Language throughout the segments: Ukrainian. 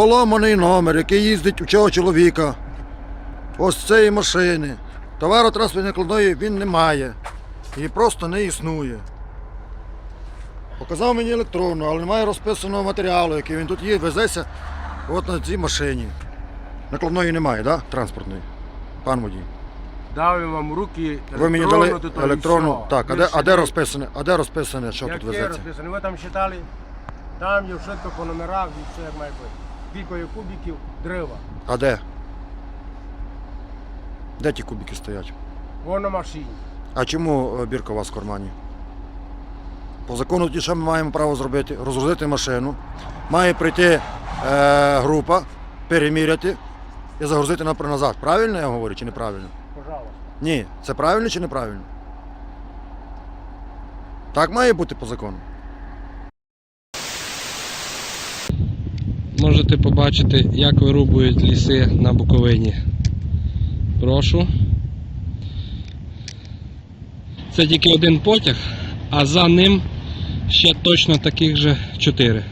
поломаний номер, який їздить у цього чоловіка. Ось цієї машини. Товаротранспортної накладної він не має. Її просто не існує. Показав мені електронну, але немає розписаного матеріалу, який він тут є, везеться от на цій машині. Накладної немає. Да? Транспортної. Пан водій. Дав вам руки Ви мені дали то електронну. все. Так, а де, а де розписане? А де розписане, що тут Яке везеться? розписано? Ви там читали, там є швидко по номерах і все як має бути. Кількою кубиків дерева. А де? Де ті кубики стоять? Вон на машині. А чому е, бірка у вас в кармані? По закону тоді що ми маємо право зробити? Розгрузити машину. Має прийти е, група, переміряти і загрузити напр- назад. Правильно я говорю чи неправильно? Пожалуйста. Ні. Це правильно чи неправильно? Так має бути по закону. Можете побачити, як вирубують ліси на Буковині. Прошу. Це тільки один потяг, а за ним ще точно таких же чотири.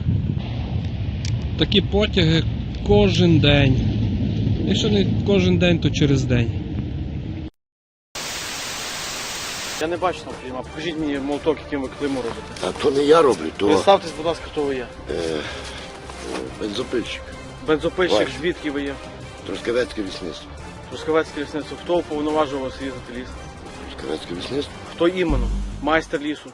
Такі потяги кожен день. Якщо не кожен день, то через день. Я не бачу там клейма. Покажіть мені молоток, яким ви клейму робите. А то не я роблю, то Представтесь, будь ласка, хто ви є. е, бензопильщик, Бензопильщик, Ваш. звідки ви є? Трускавецьке лісництво. Трускавецьке лісництво. Хто уповноважив вас різати ліс? Трускавецьке лісництво. Хто іменно? Майстер лісу.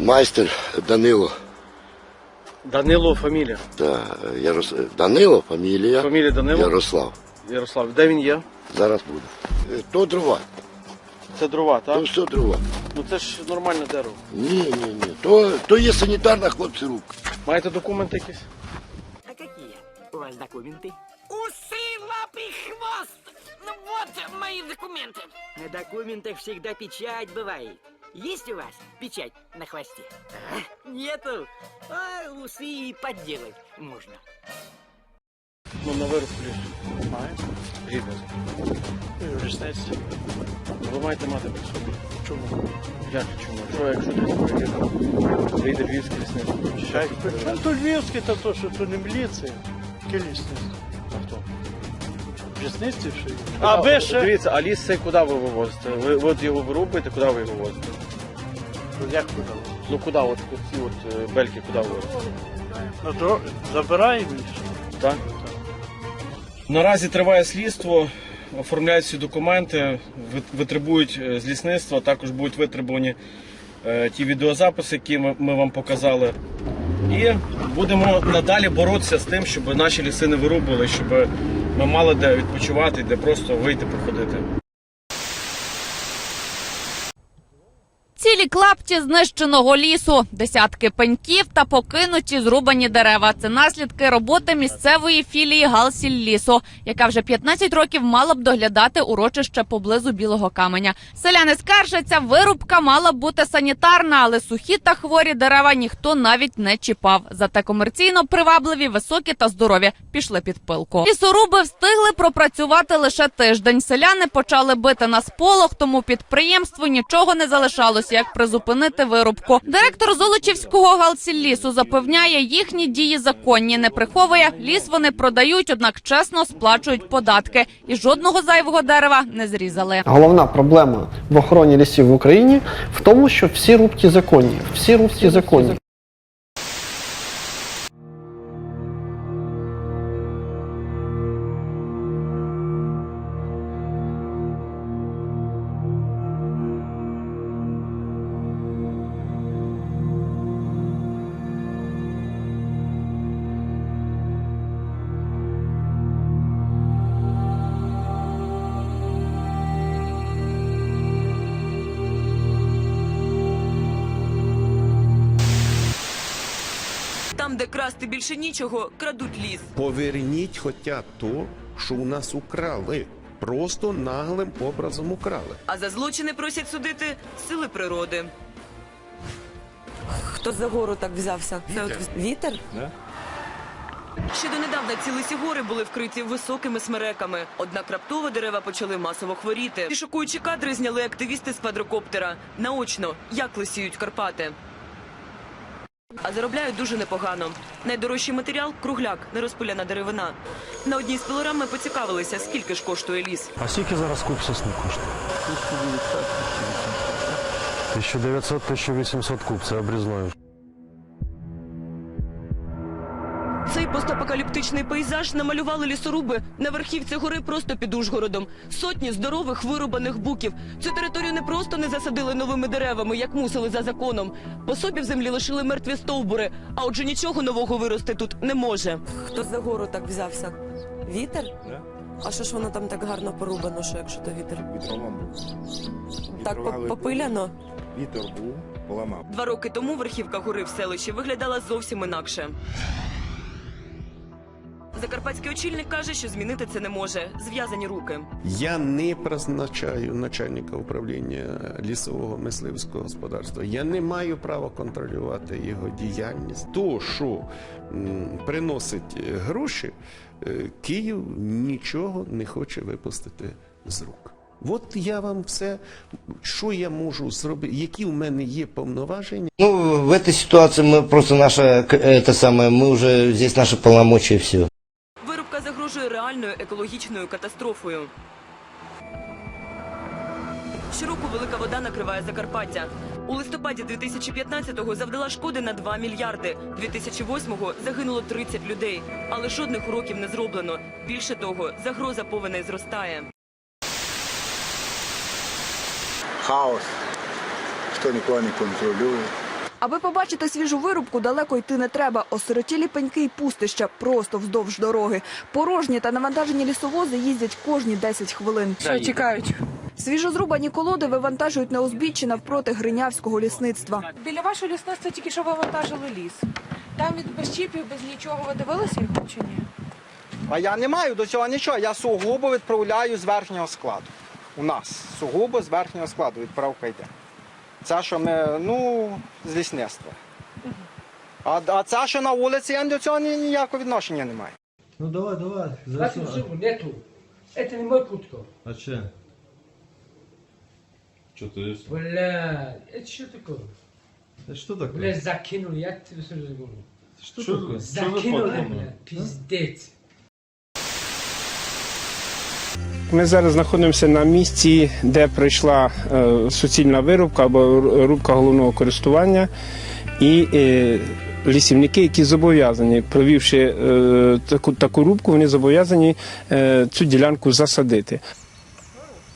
Майстер Данило. Данило фамілія. Та, е, Ярос... Данило, фамілія. Фамілія Данило. Ярослав. Ярослав. Де він є? Зараз буде. Е, То дрова, Це дрова, то так? все дрова. Ну це ж нормальне дерево. Ні, ні, ні. То, то є санітарна хлопці рубка. Маєте документи якісь? А какие у вас документы? Усы, лапы, хвост! Ну вот мои документы. На документах всегда печать бывает. Есть у вас печать на хвосте? А? Нету. А усы и подделать можно. Ну на вирубку лісу. Маєте? Скажіть, будь ласка. Лісництво. Ви маєте мати при собі. Чому? Як чому? Що якщо десь перевірка? Прийде львівське лісництво. Чай. Ну, то львівське, то то, що то не міліція. Яке лісництво? А хто? В лісництві що? А ви ще? Дивіться, а ліс цей куди ви вивозите? Ви ви от його вирубуєте, куди ви його возите? Як куди? Ну куди, от ці от е, бельки, куди ви возите? Ну то забираємо їх. Так? Наразі триває слідство, оформляють всі документи, витребують е, з лісництва, також будуть витребувані е, ті відеозаписи, які ми, вам показали. І будемо надалі боротися з тим, щоб наші ліси не вирубили, щоб ми мали де відпочивати, де просто вийти походити. Цілі клапті знищеного лісу, десятки пеньків та покинуті зрубані дерева. Це наслідки роботи місцевої філії Галсіллісу, яка вже 15 років мала б доглядати урочище поблизу білого каменя. Селяни скаржаться, вирубка мала б бути санітарна, але сухі та хворі дерева ніхто навіть не чіпав. Зате комерційно привабливі, високі та здорові пішли під пилку. Лісоруби встигли пропрацювати лише тиждень. Селяни почали бити на сполох, тому підприємству нічого не залишалося, як призупинити вирубку. Директор Золочівського галсіллісу запевняє, їхні дії законні, не приховує. Ліс вони продають, однак чесно сплачують податки і жодного зайвого дерева не зрізали. Головна проблема в охороні лісів в Україні в тому, що всі рубки законні. Всі рубки законні. Красти більше нічого, крадуть ліс. Поверніть хоча то, що у нас украли. Просто наглим образом украли. А за злочини просять судити сили природи. Хто за гору так взявся? Це от вітер? Ще донедавна ці лисі гори були вкриті високими смереками. Однак раптово дерева почали масово хворіти. Ці шокуючі кадри зняли активісти з квадрокоптера. Наочно, як лисіють Карпати. А заробляють дуже непогано. Найдорожчий матеріал кругляк, нерозпиляна деревина. На одній з пилорам ми поцікавилися, скільки ж коштує ліс. А скільки зараз куб сосни коштує? 1900-1800 куб, це обрізною. Постапокаліптичний пейзаж намалювали лісоруби на верхівці гори просто під Ужгородом. Сотні здорових вирубаних буків. Цю територію не просто не засадили новими деревами, як мусили за законом. По собі в землі лишили мертві стовбури, а отже нічого нового вирости тут не може. Хто за гору так взявся? Вітер? А що ж воно там так гарно порубано, що якщо то вітер? Так попиляно? Вітер був, поламав. Два роки тому верхівка гори в селищі виглядала зовсім інакше. Закарпатський очільник каже, що змінити це не може. Зв'язані руки. Я не призначаю начальника управління лісового мисливського господарства. Я не маю права контролювати його діяльність. То, що м, приносить е, гроші, е, Київ нічого не хоче випустити з рук. От я вам все, що я можу зробити, які у мене є повноваження. Ну, в этой ситуации мы просто наша, к- это самое, мы уже, здесь наши полномочия и все. Реальною екологічною катастрофою. Щороку велика вода накриває Закарпаття. У листопаді 2015-го завдала шкоди на 2 мільярди. 2008-го загинуло 30 людей. Але жодних уроків не зроблено. Більше того, загроза повеней зростає. Хаос. Хто нікого не контролює. Аби побачити свіжу вирубку, далеко йти не треба. Осиротілі пеньки й пустища просто вздовж дороги. Порожні та навантажені лісовози їздять кожні 10 хвилин. Що чекають? Свіжозрубані колоди вивантажують на узбіччі навпроти Гринявського лісництва. Біля вашого лісництва тільки що вивантажили ліс. Там від без чіпів, без нічого. Ви дивилися їх чи ні? А я не маю до цього нічого. Я сугубо відправляю з верхнього складу. У нас сугубо з верхнього складу відправка йде. Це, що ми, ну, з лісництва. А, а це, що на вулиці, я до цього ніякого відношення не маю. Ну давай, давай. Нету. Це не мой кутко. А че? Что ты? Бля, це що таке? Что такое? Бля, закинули, як ти все говорю? Что такое? Закинули, бля, піздець. Ми зараз знаходимося на місці, де пройшла е, суцільна вирубка або рубка головного користування, і е, лісівники, які зобов'язані, провівши е, таку, таку рубку, вони зобов'язані цю ділянку засадити.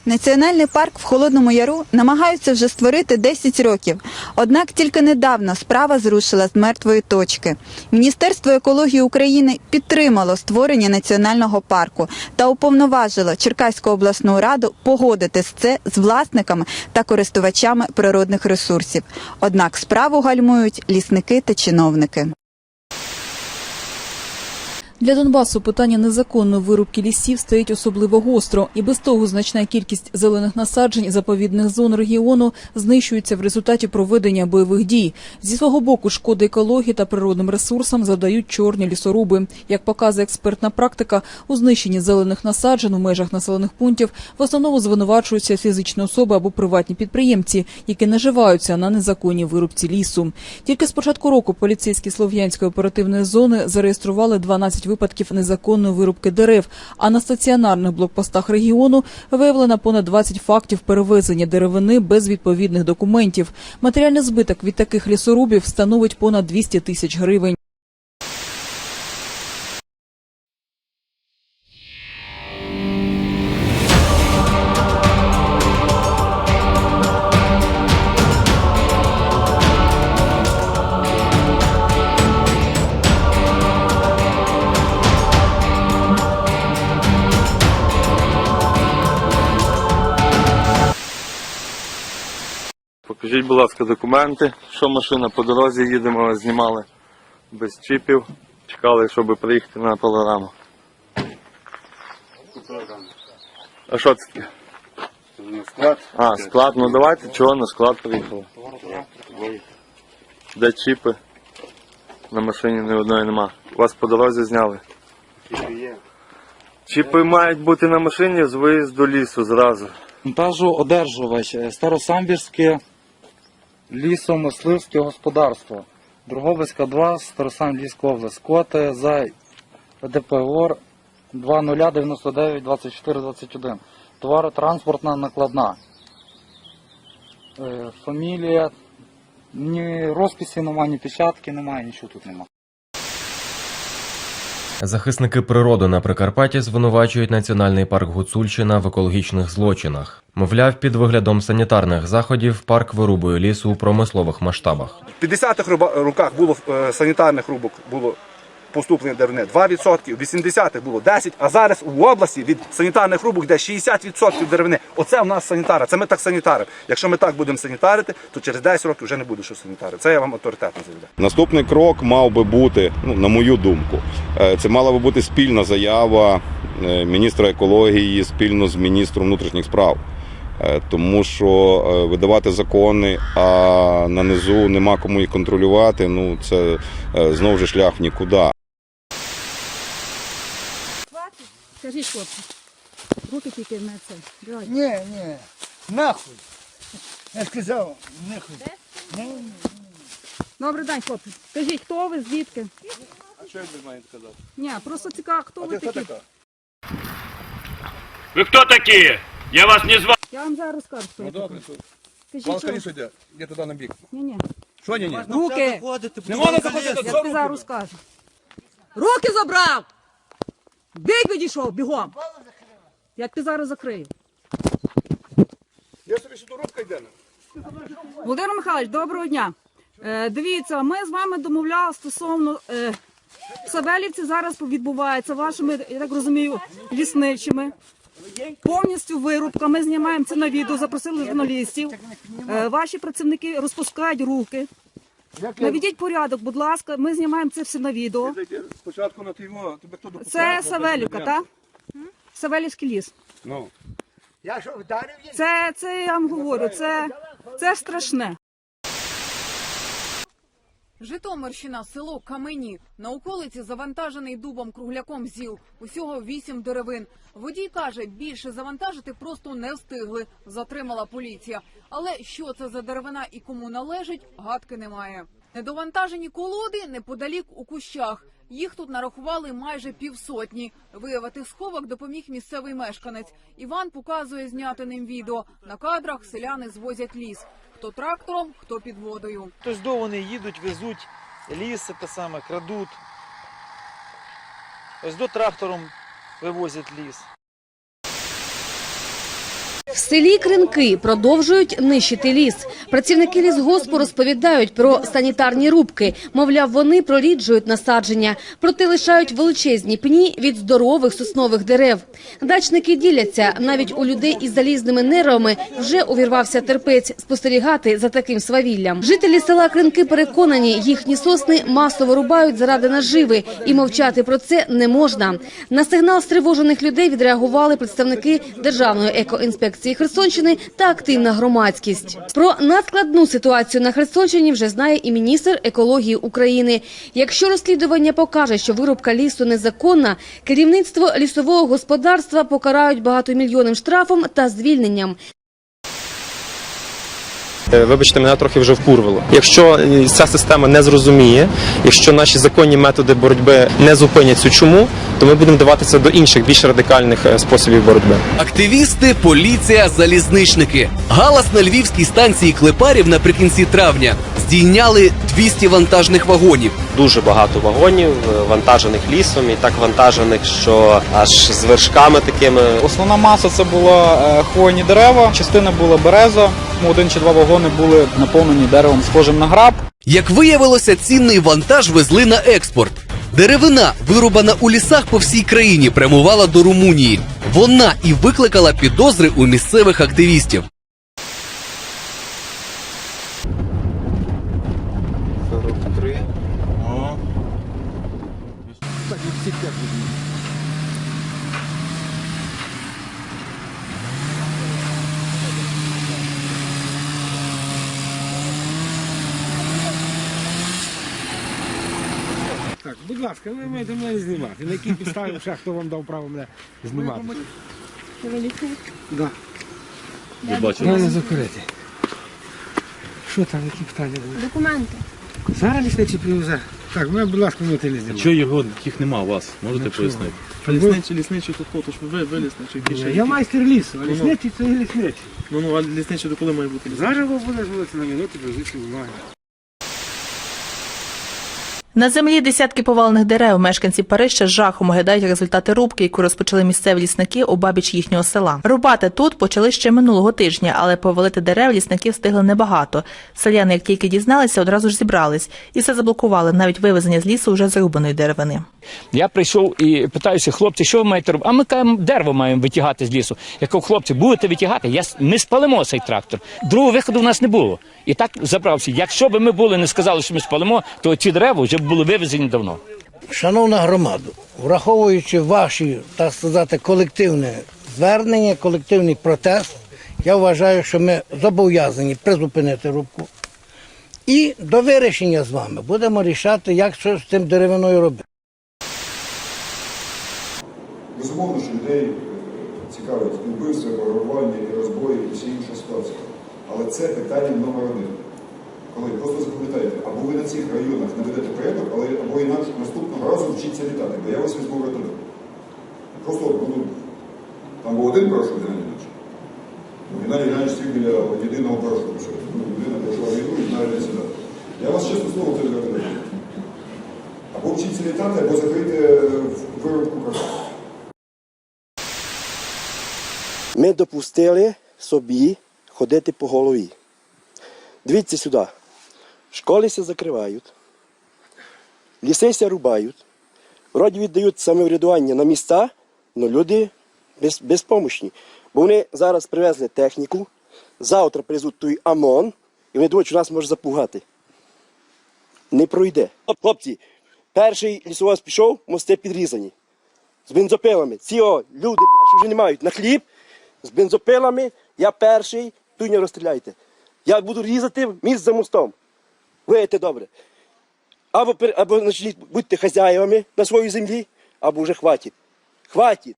Національний парк в Холодному Яру намагаються вже створити 10 років. Однак тільки недавно справа зрушила з мертвої точки. Міністерство екології України підтримало створення національного парку та уповноважило Черкаську обласну раду погодити це з власниками та користувачами природних ресурсів. Однак справу гальмують лісники та чиновники. Для Донбасу питання незаконної вирубки лісів стоїть особливо гостро, і без того значна кількість зелених насаджень заповідних зон регіону знищується в результаті проведення бойових дій. Зі свого боку шкоди екології та природним ресурсам завдають чорні лісоруби. Як показує експертна практика, у знищенні зелених насаджень у межах населених пунктів в основному звинувачуються фізичні особи або приватні підприємці, які наживаються на незаконній вирубці лісу. Тільки з початку року поліцейські Слов'янської оперативної зони зареєстрували 12 випадків незаконної вирубки дерев, а на стаціонарних блокпостах регіону виявлено понад 20 фактів перевезення деревини без відповідних документів. Матеріальний збиток від таких лісорубів становить понад 200 тисяч гривень. Покажіть, будь ласка, документи, що машина по дорозі їдемо, знімали без чіпів, чекали, щоб приїхати на пилораму. А що це таке? Склад. А, склад, ну давайте, чого на склад приїхали? Де чіпи? На машині ні одної нема. Вас по дорозі зняли. Чіпи є. Чіпи мають бути на машині з виїзду лісу зразу. Монтажу одержувач е, Старосамбірське лісомисливське господарство. Друговицька 2, Старосан Львівська область. Код е, за ДПОР 2099 24 21. Товаротранспортна накладна. Е, Фамілія. Ні розписі немає, ні печатки немає, нічого тут немає. Захисники природи на Прикарпатті звинувачують Національний парк Гуцульщина в екологічних злочинах. Мовляв, під виглядом санітарних заходів парк вирубує лісу у промислових масштабах. В 50-х руба- роках було е, санітарних рубок було поступлення деревини 2%, в 80-х було 10%, а зараз в області від санітарних рубок йде 60% деревини. Оце в нас санітара, це ми так санітаримо. Якщо ми так будемо санітарити, то через 10 років вже не буде що санітарити. Це я вам авторитетно заявляю. Наступний крок мав би бути, ну на мою думку, е, це мала би бути спільна заява е, міністра екології спільно з міністром внутрішніх справ. Е, Тому що видавати закони, а на низу нема кому їх контролювати. Ну це знову ж шлях нікуди. Скажіть, хлопці, руки тільки на це. Давай. Ні, ні, нахуй. Я сказав, нахуй. Добрий день, хлопці. Скажіть, хто ви, звідки? А що я маю сказати? Ні, просто цікаво, хто ви такі. Вы кто такие? Я вас не звал. Я вам зараз розкажу, хто Ну ви добре, такі. що? Скажіть, Вам що- скоріше йде, я туди на бік. Ні, ні. Що ні, ні? Руки! Не можна заходити, Я що тобі зараз розкажу. Руки забрав! Бік відійшов, бігом! Я тобі зараз закрию. Я собі сюди рубка йде. Володимир Михайлович, доброго дня. Е, дивіться, ми з вами домовляли стосовно е, в Савелівці зараз відбувається вашими, я так розумію, лісничими. Повністю вирубка. Ми знімаємо це на відео, запросили журналістів. Е, ваші працівники розпускають руки. Наведіть порядок, будь ласка, ми знімаємо це все на відео. Спочатку на тиво, тебе хто допускав? Це Савелівка, так? Савелівський ліс. Ну. Я що, вдарив її? Це, це я вам говорю, це, це страшне. Житомирщина, село Камені. На околиці завантажений дубом кругляком зіл. Усього вісім деревин. Водій каже, більше завантажити просто не встигли. Затримала поліція. Але що це за деревина і кому належить, гадки немає. Недовантажені колоди неподалік у кущах. Їх тут нарахували майже півсотні. Виявити сховок допоміг місцевий мешканець. Іван показує зняти ним відео. На кадрах селяни звозять ліс. Хто трактором, хто під водою. Тобто вони їдуть, везуть ліс, те саме, крадуть. Ось до трактором вивозять ліс. В селі Кринки продовжують нищити ліс. Працівники лісгоспу розповідають про санітарні рубки. Мовляв, вони проріджують насадження, проте лишають величезні пні від здорових соснових дерев. Дачники діляться. Навіть у людей із залізними нервами вже увірвався терпець спостерігати за таким свавіллям. Жителі села Кринки переконані, їхні сосни масово рубають заради наживи, і мовчати про це не можна. На сигнал стривожених людей відреагували представники Державної екоінспекції Херсонщини та активна громадськість. Про надскладну ситуацію на Херсонщині вже знає і міністр екології України. Якщо розслідування покаже, що вирубка лісу незаконна, керівництво лісового господарства покарають багатомільйонним штрафом та звільненням. Е, Вибачте, мене трохи вже вкурвало. Якщо е, ця система не зрозуміє, якщо наші законні методи боротьби не зупинять цю чуму, то ми будемо вдаватися до інших більш радикальних е, способів боротьби. Активісти, поліція, залізничники. Галас на львівській станції Клепарів наприкінці травня здійняли 200 вантажних вагонів. Дуже багато вагонів, вантажених лісом і так вантажених, що аж з вершками такими. Основна маса це була хвойні дерева, частина була береза. Ну, Один чи два вагони були наповнені деревом схожим на граб. Як виявилося, цінний вантаж везли на експорт. Деревина, вирубана у лісах по всій країні, прямувала до Румунії. Вона і викликала підозри у місцевих активістів. Так, будь ласка, ви маєте мене знімати. На якій підставі ще хто вам дав право мене знімати? Да. Я бачу. Мене закрити. Що там, які питання були? Документи. Зараз лісничий привезе. Так, мене, будь ласка, ми телі Чого його їх нема у вас? Можете Ну, чого? пояснити? Лісничий, лісничий тут хто, то ж ви, ви лісничий більше. Я майстер лісу, а Ну, ну. лісничий це і лісничий. Ну ну, а лісничий до коли має бути лісничий? Зараз ви буде зводитися на минуту, без уваги. На землі десятки повалених дерев мешканці Парижа жахом оглядають результати рубки, яку розпочали місцеві лісники обабіч їхнього села. Рубати тут почали ще минулого тижня, але повалити дерев лісники встигли небагато. Селяни, як тільки дізналися, одразу ж зібрались і все заблокували, навіть вивезення з лісу вже зрубаної деревини. Я прийшов і питаюся, хлопці, що ви маєте робити? А ми кажемо, дерево маємо витягати з лісу. Я кажу, хлопці, будете витягати? Я, ми спалимо цей трактор. Другого виходу в нас не було. І так забрався. Якщо б ми були, не сказали, що ми спалимо, то ці дерева вже були вивезені давно. Шановна громада, враховуючи ваші, так сказати, колективне звернення, колективний протест, я вважаю, що ми зобов'язані призупинити рубку. І до вирішення з вами будемо рішати, як що з цим деревиною робити. Безумовно, що людей цікавить і пограбування, і розбої, і всі інші ситуації. Але це питання номер один. Коли просто запам'ятайте, або ви на цих районах наведете порядок, але або інакше наступного разу вчіться літати, бо я вас візьму вертольот. Просто буду. Там був один парашут Геннадій Іванович. Ну, Геннадій Іванович сів біля єдиного парашуту. Ну, людина пройшла війну і знає, де сідати. Я вас чесно слово тільки даю. Або вчіться літати, або закрийте виробку парашуту. Ми допустили собі ходити по голові. Дивіться сюди. Школи се закривають, ліси се рубають, вроді віддають самоврядування на міста, але люди без, безпомощні. Бо вони зараз привезли техніку, завтра привезуть той ОМОН, і вони думають, що нас може запугати. Не пройде. Хлопці, перший лісовоз пішов, мости підрізані. З бензопилами. Ці о, люди, бля, що вже не мають на хліб, з бензопилами, я перший, тут не розстріляйте. Я буду різати міст за мостом. Виєте добре. Або, або значить, будьте хазяївами на своїй землі, або вже хватить. Хватить.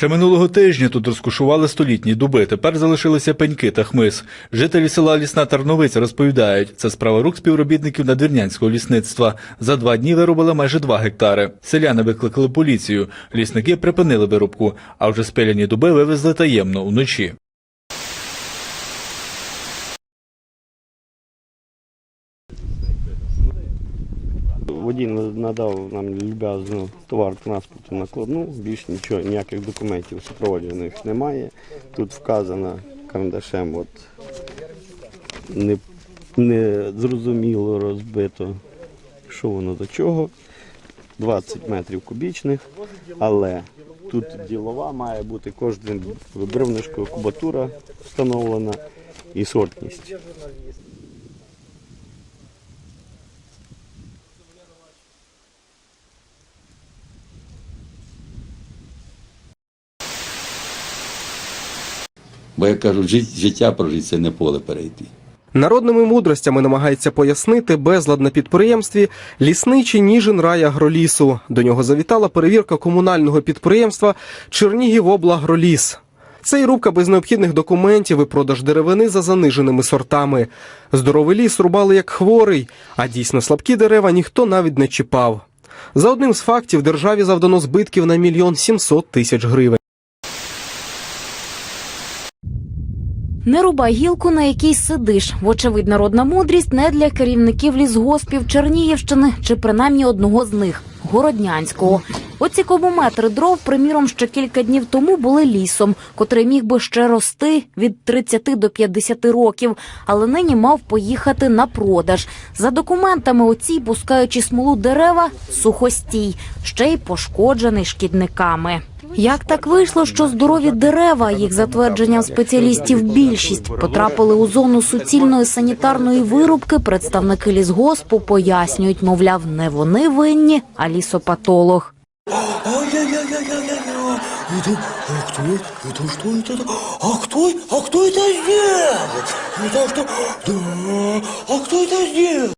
Ще минулого тижня тут розкушували столітні дуби, тепер залишилися пеньки та хмиз. Жителі села Лісна Тарновиця розповідають, це справа рук співробітників надвірнянського лісництва. За два дні виробили майже два гектари. Селяни викликали поліцію. Лісники припинили вирубку, а вже спиляні дуби вивезли таємно вночі. Водій надав нам люб'язно товар транспорту накладну, більш нічого, ніяких документів супроводжених немає. Тут вказано карандашем, от не, не зрозуміло розбито, що воно до чого. 20 метрів кубічних, але тут ділова має бути кожен бревнишко кубатура встановлена і сортність. Бо як кажуть, життя прожити це не поле перейти. Народними мудростями намагається пояснити безлад на підприємстві лісничий Ніжин райагролісу. До нього завітала перевірка комунального підприємства Чернігівоблагроліс. Це і рубка без необхідних документів і продаж деревини за заниженими сортами. Здоровий ліс рубали як хворий, а дійсно слабкі дерева ніхто навіть не чіпав. За одним з фактів державі завдано збитків на мільйон сімсот тисяч гривень. Не рубай гілку, на якій сидиш. Вочевидь, народна мудрість не для керівників лісгоспів Чернігівщини чи принаймні одного з них Городнянського. Оці кубометри дров, приміром, ще кілька днів тому були лісом, котрий міг би ще рости від 30 до 50 років, але нині мав поїхати на продаж. За документами оці, пускаючи смолу дерева, сухостій, ще й пошкоджений шкідниками. Як так вийшло, що здорові дерева, їх за твердженням спеціалістів, більшість потрапили у зону суцільної санітарної вирубки? Представники лісгоспу пояснюють, мовляв, не вони винні, а лісопатолог. Ай-яй-яй-яй-яй-яй. Это, а кто это? Это что это? А кто, а кто это сделал? Это что? Да, а кто это сделал?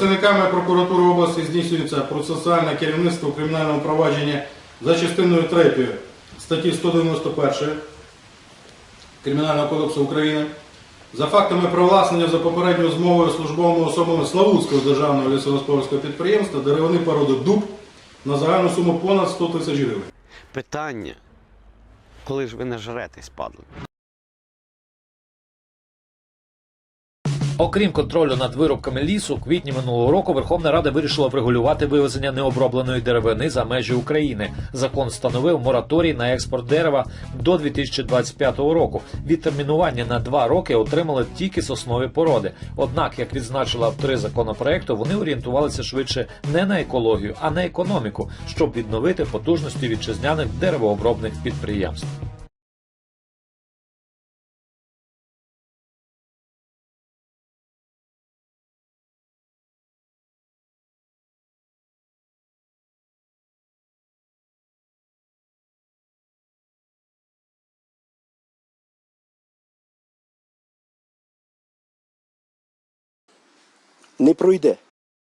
Працівниками прокуратури області здійснюється процесуальне керівництво у кримінальному провадженні за частиною 3 статті 191 Кримінального кодексу України за фактами привласнення за попередньою змовою службовими особами Славутського державного лісогосподарського підприємства деревини породи дуб на загальну суму понад 100 тисяч гривень. Питання, коли ж ви не жретесь, падли? Окрім контролю над вирубками лісу, квітні минулого року Верховна Рада вирішила врегулювати вивезення необробленої деревини за межі України. Закон встановив мораторій на експорт дерева до 2025 року. Відтермінування на два роки отримали тільки соснові породи. Однак, як відзначили автори законопроекту, вони орієнтувалися швидше не на екологію, а на економіку, щоб відновити потужності вітчизняних деревообробних підприємств. Не пройде.